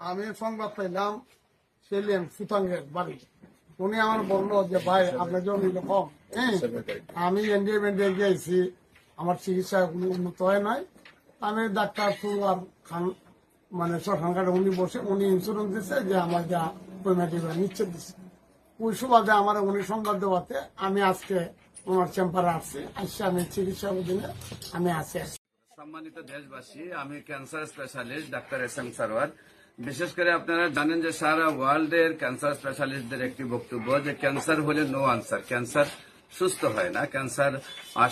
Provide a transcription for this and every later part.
আমি সংবাদ পাইলাম সেলিম সুতাঙ্গের বাড়ি। উনি আমার বলল যে, ভাই আপনার জমি কম আমি এনডিএ মেন্ডিয়ে গিয়েছি, আমার চিকিৎসা কোনো উন্নত হয় নাই। আমি ডাক্তার সুগার খান মানে সরকার উনি বসে, উনি ইন্স্যুরেন্স দিচ্ছে যে আমার যা পেমেন্ট নিচ্ছে দিচ্ছে ওই সুবাদে আমার উনি সংবাদ দেওয়াতে আমি আজকে ওনার চেম্বারে আসছি আসছে আমি চিকিৎসা অধীনে আমি আছি। সম্মানিত দেশবাসী, আমি cancer specialist doctor S M Sarwar বিশেষ করে আপনারা জানেন যে সারা ওয়ার্ল্ডের ক্যান্সার স্পেশালিস্টদের একটি বক্তব্য যে ক্যান্সার হলে নো আনসার ক্যান্সার সুস্থ হয় না ক্যান্সার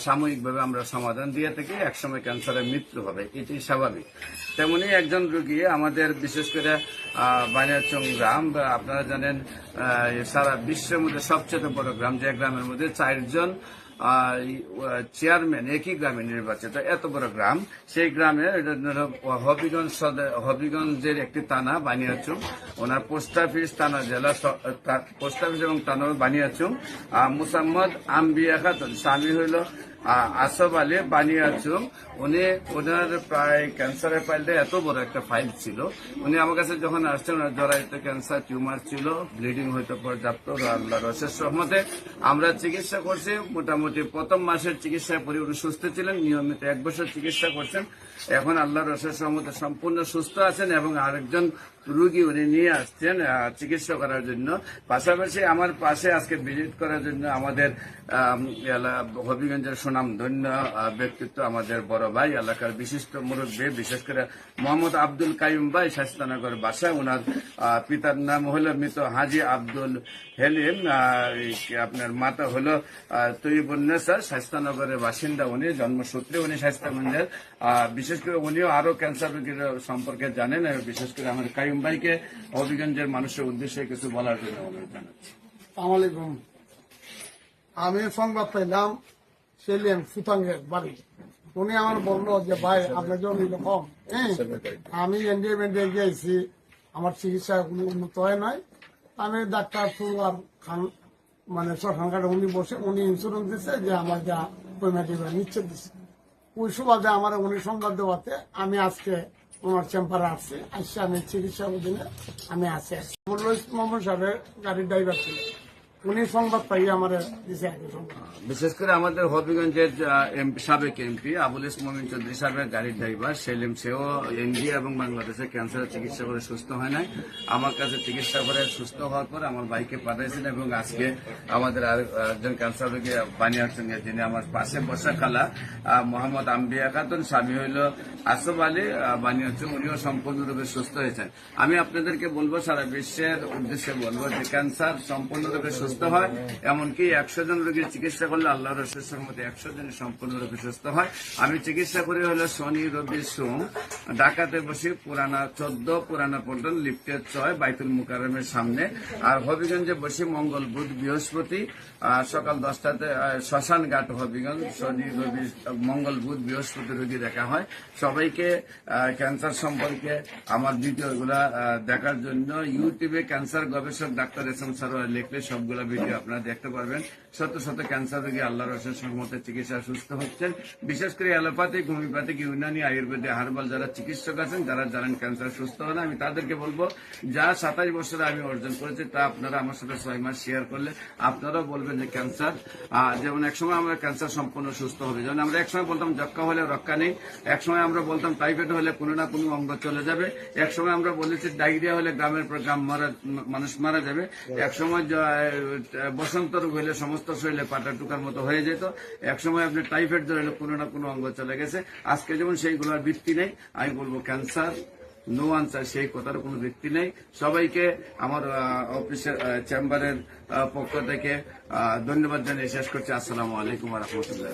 সাময়িকভাবে আমরা সমাধান দিয়ে থাকি, একসময় ক্যান্সারের মৃত্যু হবে, এটি স্বাভাবিক। তেমনি একজন রোগী আমাদের বিশেষ করে বানিয়াচং গ্রাম আপনারা জানেন সারা বিশ্বের মধ্যে সবচেয়ে বড় গ্রাম, যে গ্রামের মধ্যে চারজন চেয়ারম্যান একই গ্রামে নির্বাচিত, এত বড় গ্রাম, সেই গ্রামে হবিগঞ্জ সদর- হবিগঞ্জের একটি থানা বানিয়াচুম। ওনার পোস্ট অফিস থানা জেলা পোস্ট অফিস এবং থানা বানিয়াচুম। মুসাম্মদ আম্বিয়া খাতুন, স্বামী হইল আসফ আলী বানিয়াচুম উনি ওনার প্রায় ক্যান্সারের ফাইলটা এত বড় একটা ফাইল ছিল। উনি আমার কাছে যখন আসছেন ওনার ক্যান্সার টিউমার ছিল ব্লিডিং হইতে পর্যাপ্ত আল্লাহ রসের সহমতে আমরা চিকিৎসা করছি মোটামুটি প্রথম মাসের চিকিৎসায় পরে উনি সুস্থ ছিলেন নিয়মিত এক বছর চিকিৎসা করছেন। এখন আল্লাহ রসের সহমতে সম্পূর্ণ সুস্থ আছেন এবং আরেকজন রুগী উনি নিয়ে আসছেন চিকিৎসা করার জন্য। পাশাপাশি আমার পাশে আজকে ভিজিট করার জন্য আমাদের আম, হবিগঞ্জের সুনাম ধন্য ব্যক্তিত্ব আমাদের বড় ভাই, এলাকার বিশিষ্ট মুরব্বী, বিশেষ করে মোহাম্মদ আব্দুল কাইম ভাই শাস্তানগর বাসায়। ওনার পিতার নাম হলো মৃত হাজি আব্দুল হেলিম আপনার মাতা হলো তৈবুন্নেসা শাস্তানগরের বাসিন্দা উনি, জন্মসূত্রে উনি শাস্তাগঞ্জের বিশেষ করে উনিও আরও ক্যান্সার রোগীর সম্পর্কে জানেন বিশেষ করে আমাদের কাইম ভাইকে হবিগঞ্জের মানুষের উদ্দেশ্যে কিছু বলার জন্য অনুরোধ জানাচ্ছি। আমি সংবাদ পাইলাম সেলিম সুতাঙ্গের বাড়ি। উনি আমার বলল যে, ভাই আপনার জমি কম হ্যাঁ আমি এনডিএ মেন্ডিয়ে গিয়েছি, আমার চিকিৎসা কোনো উন্নত হয় নাই। আমি ডাক্তার সুগার খান মানে সরকার উনি বসে, উনি ইন্স্যুরেন্স দিচ্ছে যে আমার যা পেমেন্ট নিচ্ছে দিচ্ছে ওই সুবাদে আমার উনি সংবাদ দেওয়াতে আমি আজকে ওনার চেম্বারে আসছি আসছে আমি চিকিৎসা অধীনে আমি আছি। মোহাম্মদ সাহেবের গাড়ির ড্রাইভার ছিল। বিশেষ করে আমাদের হবিগঞ্জের সাবেক এমপি আবুল ইসলামিন চৌধুরী সাহেবের গাড়ির ড্রাইভার, সেলিম সেও ইন্ডিয়া এবং বাংলাদেশে ক্যান্সারের চিকিৎসা করে সুস্থ হয় নাই। আমার কাছে চিকিৎসা করে সুস্থ হওয়ার পর আমার বাইকে পাঠাইছেন এবং আজকে আমাদের আর, একজন ক্যান্সার রোগী বানিয়ার সঙ্গে যিনি আমার পাশে বসা খালা মোহাম্মদ আম্বিয়া খাতুন, স্বামী হইল আসফ আলী বানিয়াচুম উনিও সম্পূর্ণরূপে সুস্থ হয়েছেন। আমি আপনাদেরকে বলব, সারা বিশ্বের উদ্দেশ্যে বলব যে ক্যান্সার সম্পূর্ণরূপে সুস্থ হয়, এমনকি একশো জন রোগীর চিকিৎসা করলে আল্লাহ রসুলের মধ্যে একশো জন সম্পূর্ণরূপে সুস্থ হয়। আমি চিকিৎসা করি হলো শনি, রবি, সোম। ঢাকাতে বসে পুরানা চোদ্দ, পুরানা পল্টন লিফটের ছয়, বাইতুল মুকারমের সামনে। আর হবিগঞ্জে বসে মঙ্গল, বুধ, বৃহস্পতি সকাল দশটাতে শ্মশান ঘাট হবিগঞ্জ, শনি, রবি, মঙ্গল, বুধ, বৃহস্পতি রোগী দেখা হয়। সবাইকে ক্যান্সার সম্পর্কে আমার ভিডিওগুলা দেখার জন্য ইউটিউবে ক্যান্সার গবেষক ডাক্তার এস এম সারোয়ার লিখলে সবগুলা ভিডিও আপনারা দেখতে পারবেন। শত শত ক্যান্সার রোগী আল্লাহ রসের সম্মতে চিকিৎসা সুস্থ হচ্ছেন। বিশেষ করে অ্যালোপ্যাথিক হোমিওপ্যাথিক ইউনানি আয়ুর্বেদে হার্বাল যারা চিকিৎসক আছেন যারা জানেন ক্যান্সার সুস্থ হয় আমি তাদেরকে বলব যা সাতাশ বছরে আমি অর্জন করেছি তা আপনারা আমার সাথে ছয় মাস শেয়ার করলে আপনারাও বলবেন যে ক্যান্সার যেমন একসময় আমরা ক্যান্সার সম্পূর্ণ সুস্থ হবে। যেমন আমরা একসময় বলতাম যক্ষা হলে রক্ষা নেই একসময় আমরা বলতাম টাইফয়েড হলে কোনো না কোনো অঙ্গ চলে যাবে একসময় আমরা বলেছি ডায়রিয়া হলে গ্রামের পর গ্রাম মারা মানুষ মারা যাবে একসময় বসন্ত রোগ হলে সমস্ত শরীরে পাটা টুকার মতো হয়ে যেত। একসময় আপনি টাইফয়েড ধরে কোনো না কোনো অঙ্গ চলে গেছে। আজকে যেমন সেইগুলোর বৃত্তি নেই, আমি বলব ক্যান্সার, নো আনসার, সেই কথার কোনো ভিত্তি নেই। সবাইকে আমার অফিসের চেম্বারের পক্ষ থেকে ধন্যবাদ জানিয়ে শেষ করছি। আসসালামু আলাইকুম রহমতুল্লাহ।